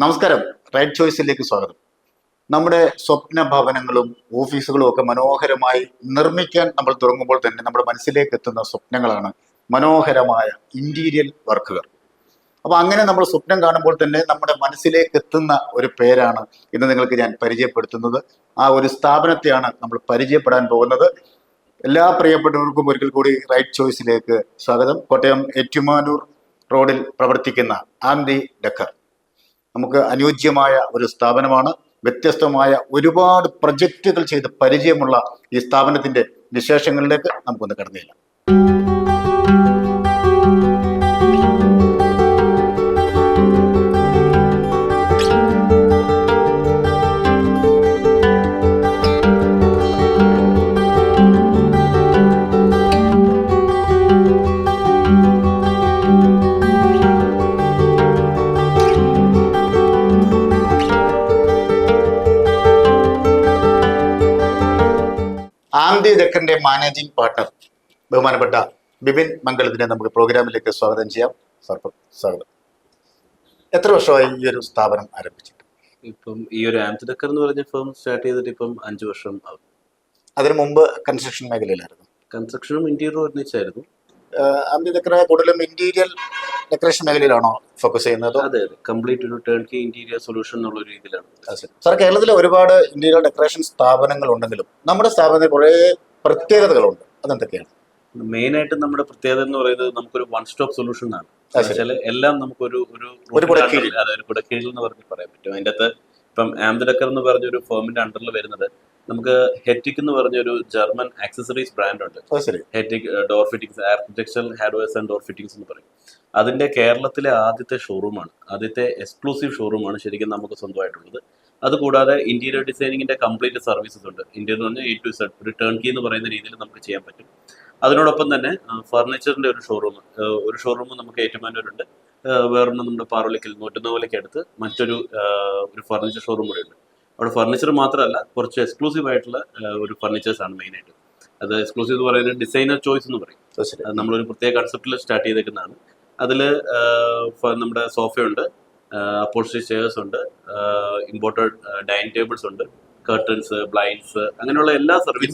നമസ്കാരം. റൈറ്റ് ചോയ്സിലേക്ക് സ്വാഗതം. നമ്മുടെ സ്വപ്ന ഭവനങ്ങളും ഓഫീസുകളും ഒക്കെ മനോഹരമായി നിർമ്മിക്കാൻ നമ്മൾ തുടങ്ങുമ്പോൾ തന്നെ നമ്മുടെ മനസ്സിലേക്ക് എത്തുന്ന സ്വപ്നങ്ങളാണ് മനോഹരമായ ഇന്റീരിയൽ വർക്കുകൾ അപ്പൊ അങ്ങനെ നമ്മൾ സ്വപ്നം കാണുമ്പോൾ തന്നെ നമ്മുടെ മനസ്സിലേക്ക് എത്തുന്ന ഒരു പേരാണ് ഇന്ന് നിങ്ങൾക്ക് ഞാൻ പരിചയപ്പെടുത്തുന്നത്. ആ ഒരു സ്ഥാപനത്തെയാണ് നമ്മൾ പരിചയപ്പെടാൻ പോകുന്നത്. എല്ലാ പ്രിയപ്പെട്ടവർക്കും ഒരിക്കൽ കൂടി റൈറ്റ് ചോയ്സിലേക്ക് സ്വാഗതം. കോട്ടയം ഏറ്റുമാനൂർ റോഡിൽ പ്രവർത്തിക്കുന്ന ആന്തി ഡക്കർ. നമുക്ക് അനുയോജ്യമായ ഒരു സ്ഥാപനമാണ്. വ്യത്യസ്തമായ ഒരുപാട് പ്രൊജക്റ്റുകൾ ചെയ്ത് പരിചയമുള്ള ഈ സ്ഥാപനത്തിന്റെ വിശേഷങ്ങളിലേക്ക് നമുക്കൊന്ന് കടന്നില്ല. ആന്തി ദക്കറിന്റെ മാനേജിംഗ് പാർട്ണർ ബഹുമാനപ്പെട്ട ബിപിൻ മംഗളത്തിനെ നമുക്ക് പ്രോഗ്രാമിലേക്ക് സ്വാഗതം ചെയ്യാം. സർപ്പം സ്വാഗതം. എത്ര വർഷമായി ഈ ഒരു സ്ഥാപനം ആരംഭിച്ചിട്ട്? ഇപ്പം ഈ ഒരു ആംതഡക്കർ എന്ന് പറഞ്ഞ ഫേം സ്റ്റാർട്ട് ചെയ്തിട്ട് ഇപ്പം അഞ്ചു വർഷം ആവും. അതിനു മുമ്പ് കൺസ്ട്രക്ഷൻ മേഖലയിലായിരുന്നു. കൺസ്ട്രക്ഷനും ഇന്റീരിയറും ഒരുമിച്ചായിരുന്നു ആന്തി ദക്കറെ കൂടുതലും ഇന്റീരിയൽ ഡെക്കറേഷൻ മേഖലയിലാണോ ഫോക്കസ് ചെയ്യുന്നത്? അതെ അതെ കംപ്ലീറ്റ് ഒരു ടേൺ കീ ഇന്റീരിയർ സൊല്യൂഷൻ എന്നുള്ള രീതിയിലാണ്. സാർ കേരളത്തിൽ ഒരുപാട് ഇന്റീരിയർ ഡെക്കറേഷൻ സ്ഥാപനങ്ങൾ ഉണ്ടെങ്കിലും നമ്മുടെ സ്ഥാപനത്തിൽ കുറേ പ്രത്യേകതകളുണ്ട്. അതെന്തൊക്കെയാണ്? മെയിൻ ആയിട്ട് നമ്മുടെ പ്രത്യേകത എന്ന് പറയുന്നത് നമുക്കൊരു വൺ സ്റ്റോപ്പ് സൊല്യൂഷൻ ആണ്. വെച്ചാൽ എല്ലാം നമുക്കൊരു ഒരു ഒരു കുടക്കീഴിൽ. എന്ന് പറഞ്ഞ് പറയാൻ പറ്റും. അതിന്റെ അകത്ത് ഇപ്പം ആംബുലക്കർ എന്ന് പറഞ്ഞ ഒരു ഫേമിന്റെ അണ്ടറിൽ വരുന്നത് നമുക്ക് ഹെറ്റിക് എന്ന് പറഞ്ഞ ഒരു ജർമ്മൻ ആക്സസറീസ് ബ്രാൻഡ് ഉണ്ട് Hettich door fittings architectural hardwares and door fittings എന്ന് പറയും. അതിന്റെ കേരളത്തിലെ ആദ്യത്തെ ഷോറൂമാണ് ആദ്യത്തെ എക്സ്ക്ലൂസീവ് ഷോറൂമാണ് ശരിക്കും നമുക്ക് സ്വന്തമായിട്ടുള്ളത്. അതുകൂടാതെ ഇന്റീരിയർ ഡിസൈനിങ്ങിന്റെ കംപ്ലീറ്റ് സർവീസസ് ഉണ്ട്. ഇന്റീരിയർ എന്ന് പറഞ്ഞാൽ എ ടു സെഡ് ഒരു ടേൺ കീ എന്ന് പറയുന്ന രീതിയിൽ നമുക്ക് ചെയ്യാൻ പറ്റും. അതിനോടൊപ്പം തന്നെ ഫർണിച്ചറിന്റെ ഒരു ഷോറൂം ഒരു ഷോറൂം നമുക്ക് ഏറ്റുമാനൂരുണ്ട്. വേറൊന്ന് നമ്മുടെ പാറോളിക്കൽ നൂറ്റൊന്നുപോലേക്ക് അടുത്ത് മറ്റൊരു ഒരു ഫർണിച്ചർ ഷോറൂം കൂടെ ഉണ്ട്. അവിടെ ഫർണിച്ചർ മാത്രമല്ല കുറച്ച് എക്സ്ക്ലൂസീവ് ആയിട്ടുള്ള ഒരു ഫർണിച്ചേഴ്സാണ് ആണ് മെയിൻ ആയിട്ട്. അത് എക്സ്ക്ലൂസീവ് എന്ന് പറയുന്നത് ഡിസൈനർ ചോയ്സ് എന്ന് പറയും. അത് നമ്മളൊരു പ്രത്യേക കൺസെപ്റ്റിൽ സ്റ്റാർട്ട് ചെയ്തേക്കുന്നതാണ്. അതിൽ നമ്മുടെ സോഫയുണ്ട് അപ്പോൾസ്ട്രി ചെയേഴ്സ് ഉണ്ട് ഇമ്പോർട്ടഡ് ഡൈനിങ് ടേബിൾസ് ഉണ്ട് കർട്ടൻസ് ബ്ലൈൻഡ്സ് അങ്ങനെയുള്ള എല്ലാ സർവീസ്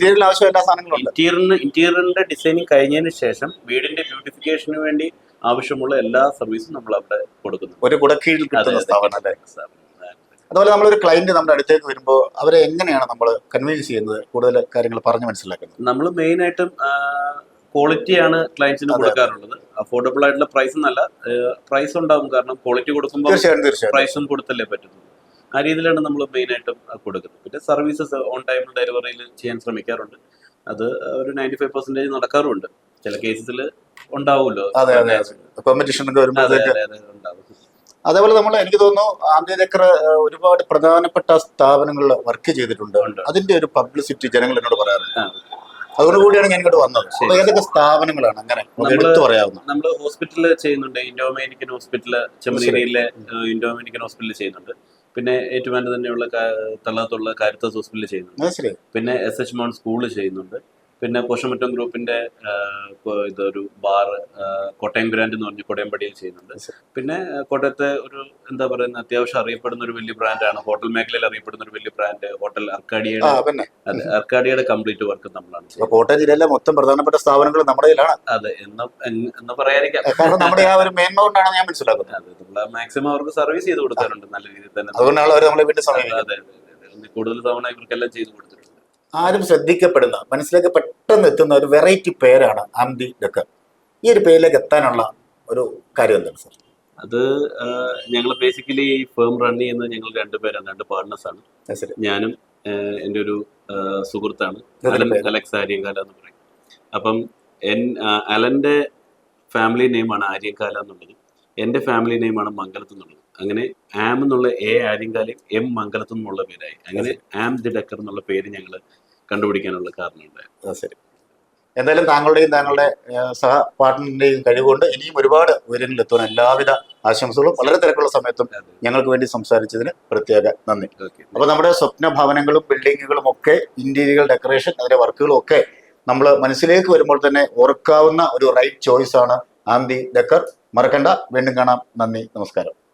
ഇന്റീരിയറിന് ഇന്റീരിയറിന്റെ ഡിസൈനിങ് കഴിഞ്ഞതിന് ശേഷം വീടിന്റെ ബ്യൂട്ടിഫിക്കേഷന് വേണ്ടി ആവശ്യമുള്ള എല്ലാ സർവീസും നമ്മൾ അവിടെ കൊടുക്കുന്നു. ഒരു കുടക്കീഴിൽ. സ്ഥാപനം. അതുപോലെ നമ്മളൊരു ക്ലയന്റ് നമ്മുടെ അടുത്തേക്ക് വരുമ്പോൾ അവരെ എങ്ങനെയാണ് നമ്മൾ കൺവിൻസ് ചെയ്യുന്നത്? കൂടുതൽ കാര്യങ്ങൾ പറഞ്ഞു മനസ്സിലാക്കുന്നത്. നമ്മൾ മെയിൻ ആയിട്ടും ക്വാളിറ്റിയാണ് ക്ലയൻസിന്. കൊടുക്കാറുള്ളത്. അഫോർഡബിൾ ആയിട്ടുള്ള പ്രൈസ് എന്നല്ല പ്രൈസ് ഉണ്ടാവും. കാരണം ക്വാളിറ്റി കൊടുക്കുമ്പോൾ പ്രൈസും കൊടുത്തല്ലേ പറ്റുന്നത് ആ രീതിയിലാണ് നമ്മൾ മെയിൻ ആയിട്ടും കൊടുക്കുന്നത്. പിന്നെ സർവീസസ് ഓൺ ടൈം ഡെലിവറിയിൽ ചെയ്യാൻ ശ്രമിക്കാറുണ്ട്. അത് ഒരു നയന്റി ഫൈവ് പെർസെന്റേജ് നടക്കാറുമുണ്ട്. ചില കേസസിൽ ഉണ്ടാവുമല്ലോ. കോമ്പറ്റീഷൻ ഉണ്ടാവും. അതേപോലെ നമ്മൾ എനിക്ക് തോന്നുന്നു ആന്ധ്രചക്ര ഒരുപാട് പ്രധാനപ്പെട്ട സ്ഥാപനങ്ങളിൽ വർക്ക് ചെയ്തിട്ടുണ്ട്. അതിന്റെ ഒരു പബ്ലിസിറ്റി ജനങ്ങൾ എന്നോട് പറയാറുണ്ട്. അതുകൊണ്ട് കൂടിയാണ് ഞാൻ ഇങ്ങോട്ട് വന്നത്. ഏതൊക്കെ സ്ഥാപനങ്ങളാണ്? അങ്ങനെ എടുത്തു പറയാവുന്ന. നമ്മൾ ഹോസ്പിറ്റലിൽ ചെയ്യുന്നുണ്ട്. ഇൻഡോമേനിക്കൻ ഹോസ്പിറ്റൽ ചെമ്മനേരിയിലെ ഇൻഡോമേനിക്കൻ ഹോസ്പിറ്റലിൽ ചെയ്യുന്നുണ്ട്. പിന്നെ ഏറ്റുമാനൂർ തന്നെയുള്ള തള്ളകത്തുള്ള തള്ളാത്തുള്ള കാരിത്താസ് ഹോസ്പിറ്റലിൽ ചെയ്യുന്നുണ്ട്. പിന്നെ എസ് എച്ച് മോൺ സ്കൂളിൽ ചെയ്യുന്നുണ്ട്. പിന്നെ പോഷമറ്റം ഗ്രൂപ്പിന്റെ ഇതൊരു ബാർ കോട്ടയം ബ്രാൻഡ് എന്ന് പറഞ്ഞ് കോട്ടയംപടിയിൽ ചെയ്യുന്നുണ്ട്. പിന്നെ കോട്ടയത്തെ ഒരു എന്താ പറയുന്ന അത്യാവശ്യം അറിയപ്പെടുന്ന ഒരു വലിയ ബ്രാൻഡാണ് ഹോട്ടൽ മേഖലയിൽ അറിയപ്പെടുന്ന ഒരു വലിയ ബ്രാൻഡ് ഹോട്ടൽ അർക്കാഡിയുടെ അർക്കാഡിയയുടെ അതെ അർക്കാഡിയയുടെ കംപ്ലീറ്റ് വർക്ക് നമ്മളാണ് കോട്ടയം ജില്ലയിലെ മൊത്തം പ്രധാനപ്പെട്ട സ്ഥാപനങ്ങൾ നമ്മുടെ അതെ എന്ന് എന്ന് എന്ന് പറയാതിരിക്കാം. കാരണം നമ്മുടെ ആ ഒരു മേന്മ കൊണ്ടാണ് ഞാൻ മനസ്സിലാക്കുന്നത്. അതെ നമ്മൾ മാക്സിമം അവർക്ക് സർവീസ് ചെയ്ത് കൊടുക്കാറുണ്ട് നല്ല രീതിയിൽ തന്നെ. അതുകൊണ്ടാണ് അവർ നമ്മളെ അതെ. കൂടുതൽ തവണ ഇവർക്കെല്ലാം ചെയ്ത് കൊടുത്തിട്ടുണ്ട്. ആരും ശ്രദ്ധിക്കപ്പെടുന്ന മനസ്സിലേക്ക് പെട്ടെന്ന് എത്തുന്ന ഒരു വെറൈറ്റി പേരാണ് ആംദി ഡക്കർ. ഈ ഒരു പേരിലേക്ക് എത്താനുള്ള ഒരു കാര്യം എന്താണ് സാർ അത് ഞങ്ങൾ ബേസിക്കലി ഈ ഫേം റൺ ചെയ്യുന്നത് ഞങ്ങൾ രണ്ടുപേരാണ് രണ്ട് പാർട്ട്നേഴ്സ് ആണ്. ഞാനും എന്റെ ഒരു സുഹൃത്താണ്? അലക്സ് ആര്യങ്കാല എന്ന് പറയും. അപ്പം എൻ അലന്റെ ഫാമിലി നെയിമാണ് ആര്യങ്കാല എന്നുള്ളത്. എന്റെ ഫാമിലി നെയിമാണ് മംഗലത്ത് എന്നുള്ളത്. അങ്ങനെ ആം എന്നുള്ള എ ആര്യങ്കാലയും എം മംഗലത്ത് എന്നുള്ള പേരായി. അങ്ങനെ ആം ദി ഡക്കർ എന്നുള്ള പേര് ഞങ്ങൾ കണ്ടുപിടിക്കാനുള്ള കാരണമുണ്ടായിരുന്നു. അത് ശരി. എന്തായാലും താങ്കളുടെയും താങ്കളുടെ സഹ പാർട്ട്ണറിന്റെയും കഴിവുകൊണ്ട് ഇനിയും ഒരുപാട് ഉയരങ്ങളിൽ എത്തുവാൻ എല്ലാവിധ ആശംസകളും വളരെ തിരക്കുള്ള സമയത്തും ഞങ്ങൾക്ക് വേണ്ടി സംസാരിച്ചതിന് പ്രത്യേക നന്ദി. അപ്പോൾ അപ്പൊ നമ്മുടെ സ്വപ്ന ഭവനങ്ങളും ബിൽഡിങ്ങുകളും ഒക്കെ ഇന്റീരിയർ ഡെക്കറേഷൻ അതിന്റെ വർക്കുകളും ഒക്കെ നമ്മൾ മനസ്സിലേക്ക് വരുമ്പോൾ തന്നെ ഓർക്കാവുന്ന ഒരു റൈറ്റ് ചോയ്സ് ആണ് ആന്തി ഡെക്കർ. മറക്കണ്ട. വീണ്ടും കാണാം. നന്ദി. നമസ്കാരം.